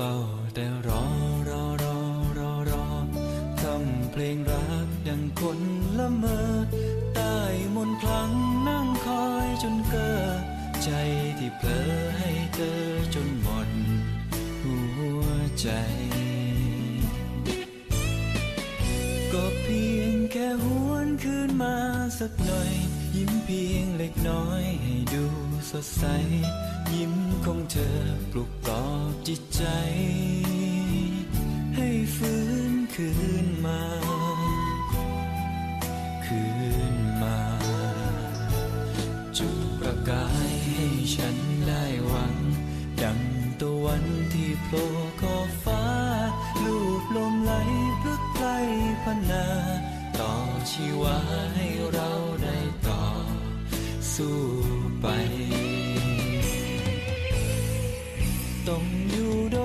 เฝ้าแต่รอรอรอรอรอทำเพลงรักดังคนละเมอใต้มนคลังนั่งคอยจนเกิดใจที่เผลอให้เธอจนหมดหัวใจ ก็เพียงแค่หวนคืนมาสักหน่อย ยิ้มเพียงเล็กน้อยให้ดูสดใส ยิ้มของเธอปลุกปลอบ จิตใจ ให้ฟื้นคืนมา คืนมา จุดประกายให้ฉันได้หวัง ดังตะวันที่โผล่ขอบฟ้า ลูบลมไหลพลึกไกลพนา ต่อชีวาให้เราได้ต่อ สู้ไป ต้องอยู่ด้วย